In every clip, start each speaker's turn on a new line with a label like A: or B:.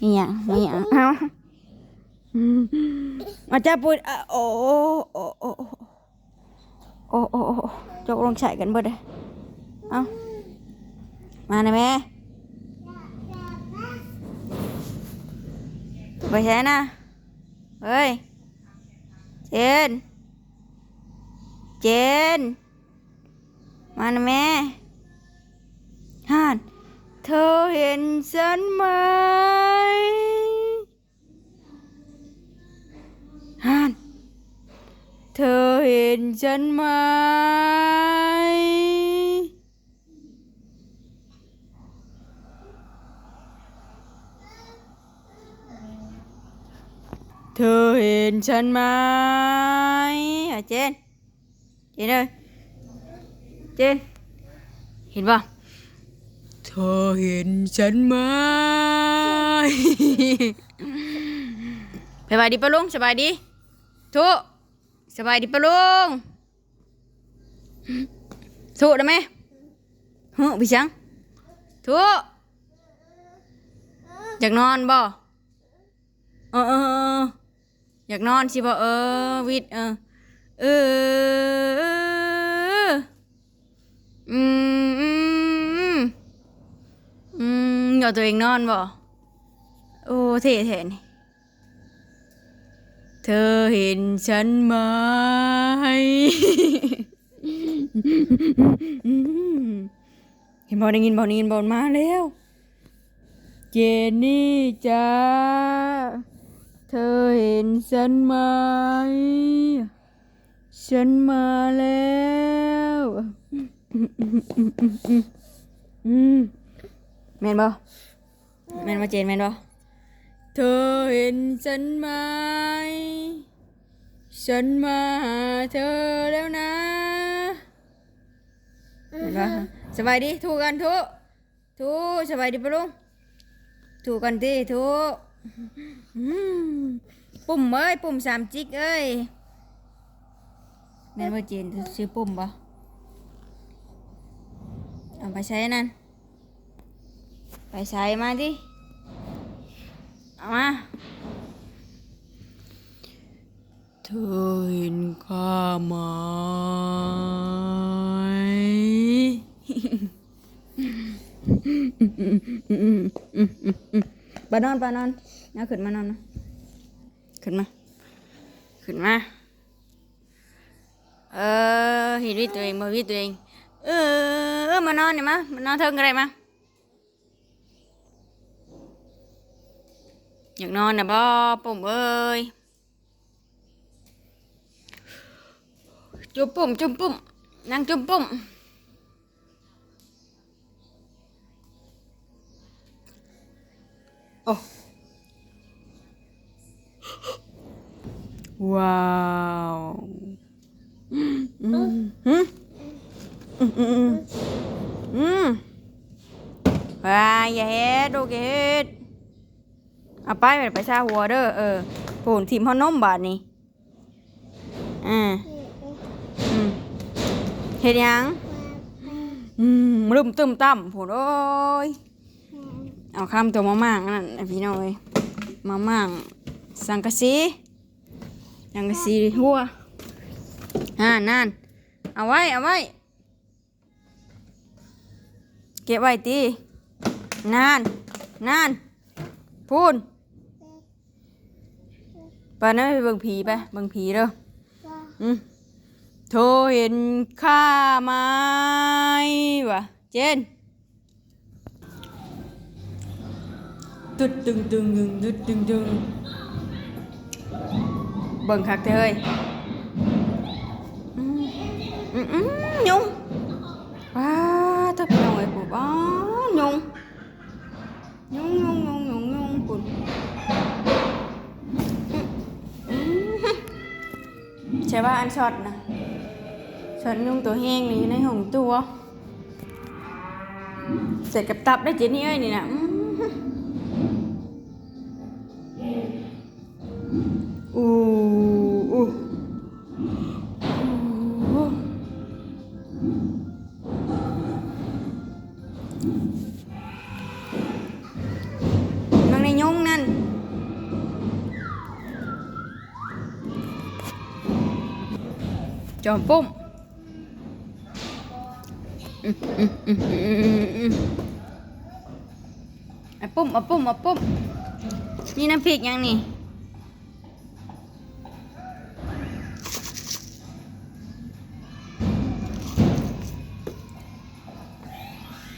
A: อีหยังอีหยังเอาอืมมาจับปุดอะโอ้โอ้โอ้โอ้โอ้โอ้โอ้จกลงใส่กันเบิดเลยเอามาหน่อยแม่ไปใช้นะเฮ้ยเจนเจนมาหน่อยแม่ฮ่านเธอเห็นฉันไหมฮ่านเธอ เห็นฉันไหม เธอเห็นฉันไหมอะเจน เจนเอ้ย เจน เห็นป่ะเธอเห็นฉันไหม สบายดีปะลุงสบายดีทุ สบายดีปะลุงทุได้ไหมฮึพี่ชังทุอยากนอนบ่เออเอออยากนอนสิบ่เออวิทเออเอออืมอืมอืมอยากตัวเองนอนบ่โอ้เท่เท่นี่ เธอเห็นฉันไหม เห็นบอลได้ยินบอลได้ยินบอลมาแล้ว เจนนี่จ้า เธอเห็นฉันไหม ฉันมาแล้วอืมแมนบ่แมนบ่เจนแมนบ่ เธอเห็นฉันไหม ฉันมาหาเธอแล้วนะเห็นปะสบายดีถูกกันทุทุสบายดีปะลุงถูกกันดิทุอืมปุ่มเอ้ยปุ่มสามจิกเอ้ยแม่นว่าเจนซื้อปุ่มปะเอาไปใช้นั่นไปใช้มาดิ เอามาเธอเห็นข้าไหมปานอนปานอนเอาขึ้นมานอนนะขึ้นมา ขึ้นมา เออเห็นวิตัวเองมาวิตัวเอง เออเออมานอนเนี่ยมามานอนเทิงอะไรมา อยากนอนนะบ่ปุ่มเอ้ยจุบปุ่มจุบปุ่มนั่งจุบปุ่มโอ้ว้าวอืมอืมอืมอืมอืมอืมว้ายอย่าเฮ็ดลูกอย่าเฮ็ด เอาไปไปซาหัวเด้อเออผูนทีมพ่อนมบาทนี่อ่าอืมเฮ็ดยังอืมรึมตึมตั้มผูนโอ้ยเอาคำตัวมาม่างนั่นพี่น้อยมาม่างสังกะสีสังกะสีหัวอ่านั่นเอาไว้เอาไว้เก็บไว้ตีนานนานพูน ไปนะไปเบิ่งผีไปเบิ่งผีเด้ออืมโทรเห็นข้าไหมวะเจนตึดตึงตึงตึงตึดตึงตึงเบิ่งคักเด้อเฮ้ยอืมอืมอืมยุงว้าถ้าพี่น้องไอ้ปุ๊บอ้า ใช่ป่ะอันช็อตนะช็อตยุงตัวแห้งนี่อยู่ในห้องตัว เสร็จกับตับได้เจนี่เอ้ยนี่นะ จอมปุ้มอืมอืมอืมอืมอืมอืมอะปุ้มอะปุ้มอะปุ้มนี่น้ำพริกยังนี่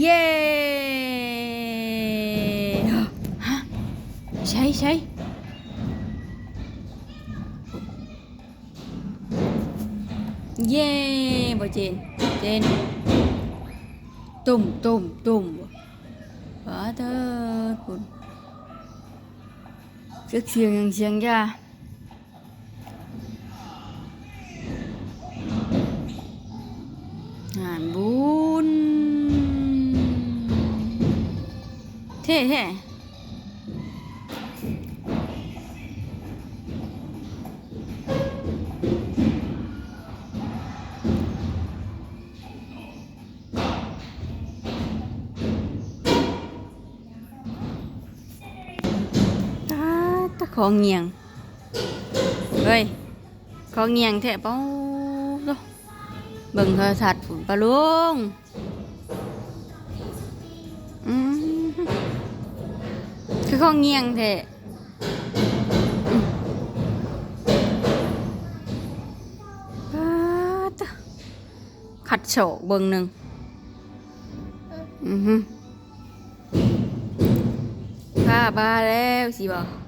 A: เย้ฮะใช่ใช่ trên trên. Tùm tùm tùm quá thơ cùn rất xiềng xiềng ra. Hàn bún. Thế thế ตะขอเงียงเฮ้ยขอเงียงแท้เป้าเบิ่งโทรทัศน์ฝุ่นปะลุงอืมคือขอเงียงแทะขัดโฉกเบิ่งหนึ่งอือฮึข้าบ้าแล้วสิบอก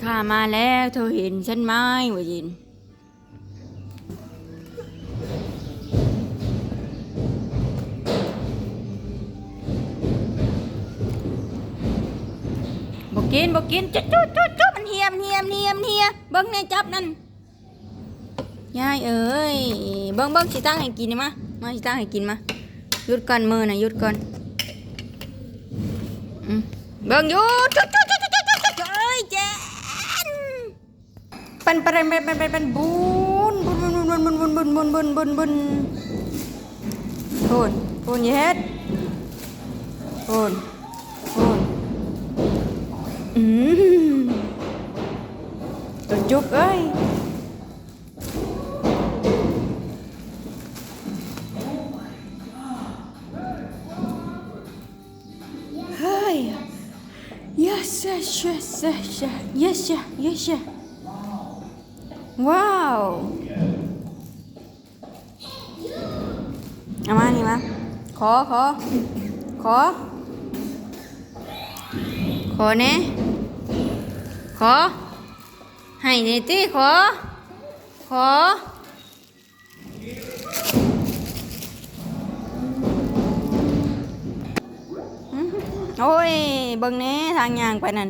A: ข้ามาแล้วเธอเห็นฉันไหมวะยินบอกกินบอกกินจุดจุดจุดจุดมันเหียมนเหียมนเหียมนเหียเบิ้งในจับนั่นยายเอ้ยเบิ้งเบิ้งสิตั้งให้กินมามาสิตั้งให้กินมาหยุดก่อนมือนะหยุดก่อน เบิ้งหยุดจุดจุดจุดจุดจุดจุดเอ้ยเจนปันปันปันปันปันปันบุญบุญบุญบุญบุญบุญบุญบุญบุญบุญบุญบุญบุญอย่าเฮ็ดบุญบุญอืมตัวจุกเอ้ย Yes, yes, yes, yes. Wow. À mà gì mà? Khó khó. Khó. Khó nè. Khó. hãy nè tí khó. Khó. Ừ. Ôi, bưng nè thằng nhàng quay nè.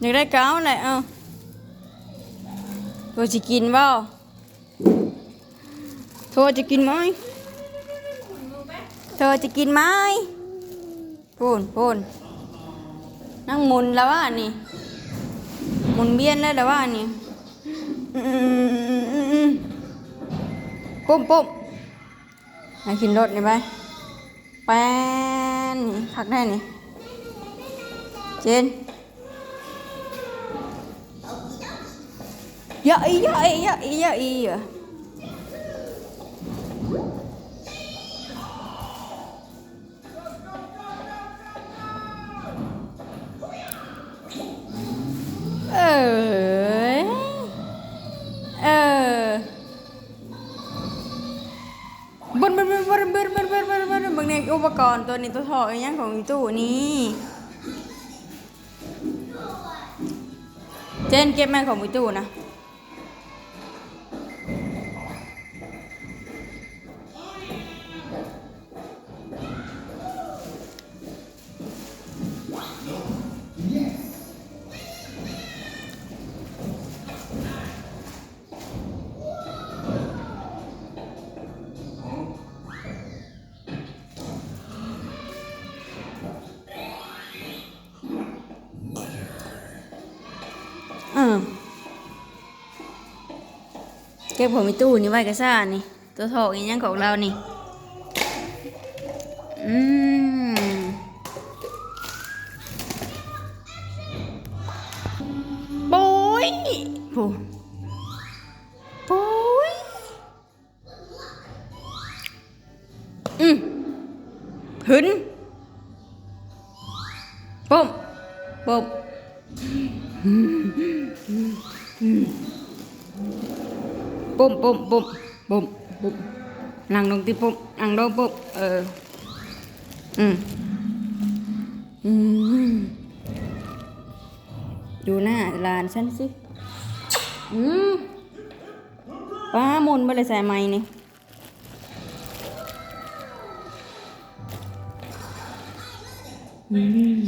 A: อยากได้เก้าเลยเอ้าตัวจะกินบ่โทรจะกินไหมเธอจะกินไหมพูนพูนนั่งมุนแล้วว่านี่มุนเบี้ยนแล้วแล้วว่านี่ปุ้มปุ้มมากินรถนี่ไปแป้นนี่พักได้นี่เจน เยอะอีเยอะอีเยอะอีเยอะอีเหรอเออเออบนบนบนบนบนบนบนบนบนบางในอุปกรณ์ตัวนี้ตัวถอดยังของตู้นี้เจนเก็บแม่ของอีตู้นะ เก็บผมมีตู้นี่ไว้กระซ่านี่ ตัวถอกอีกยังของเรานี่ อืมปุ้ยปุ้ปุ้ยอืมหึนปุ๊บปุ๊บ ปุ่มปุ่มปุ่มปุ่มปุ่มนั่งลงที่ปุ่มนั่งลงปุ่มเอออืมอืมดูหน้าหลานฉันสิอืมป้ามนต์ไปเลยใส่ไม้นี่อืม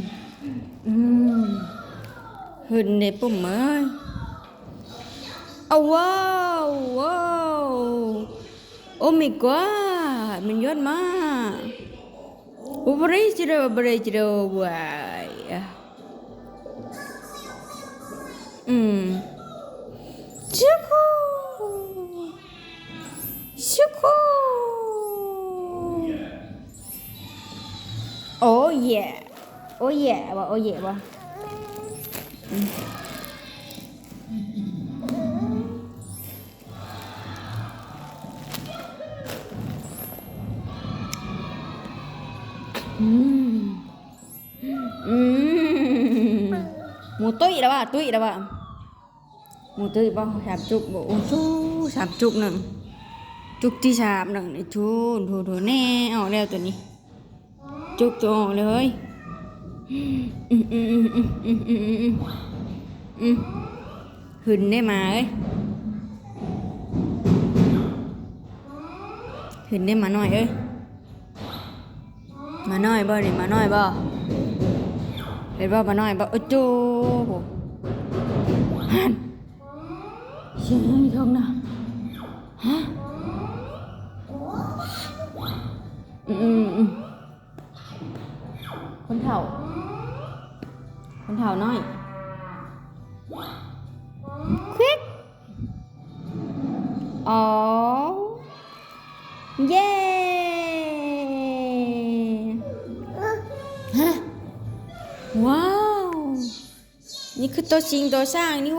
A: อืมหึนในปุ่มเอ้ยเอาว้า ว้าวโอ้ my god มันยอดมากอ้บริจิโรบริจิโรวายอืมชิคูชิคูโอ้เย่โอ้เย่บ่โอ้เย่บ่ ตุ้ยแล้วว่าตุ้ยแล้วว่าหมูตุ้ยบ่สามจุกบ่โอ้ชูสามจุกหนึ่งจุกที่สามหนึ่งไอ้ชูดูดูแน่ออกแล้วตัวนี้ จุกตัออกเลยหึ่นได้มาเอ้ยหึ่นได้มาหน่อยเอ้ยมาหน่อยบ่หรือมาหน่อยบ่ เห็นบ่มาหน่อยบ่โอ้โจฮันเสียงอะไรทองนะฮะอืมอืมคนเฒ่า คนเฒ่าน้อยควิกอ๋อ 多行多上ริ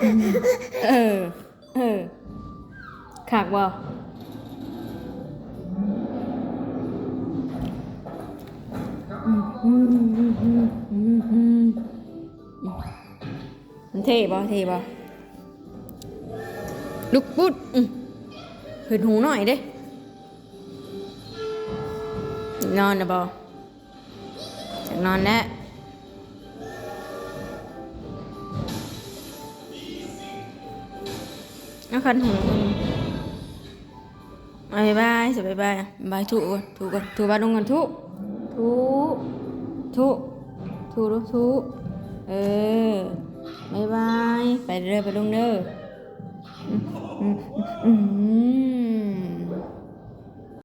A: เออ เออขากบ่มันเท่บ่เท่บ่ลุกปุ๊ดเห็นหูหน่อยเด้ นอนนะบ่จะนอนแล้ว เอาคันหูบายบายสบายบายบายถูกก่อนถูกก่อนถูกบาลงก่อนถูกถูกถูกถูกถูกเออบายบายไปเด้อไปลงเด้ออืมอืม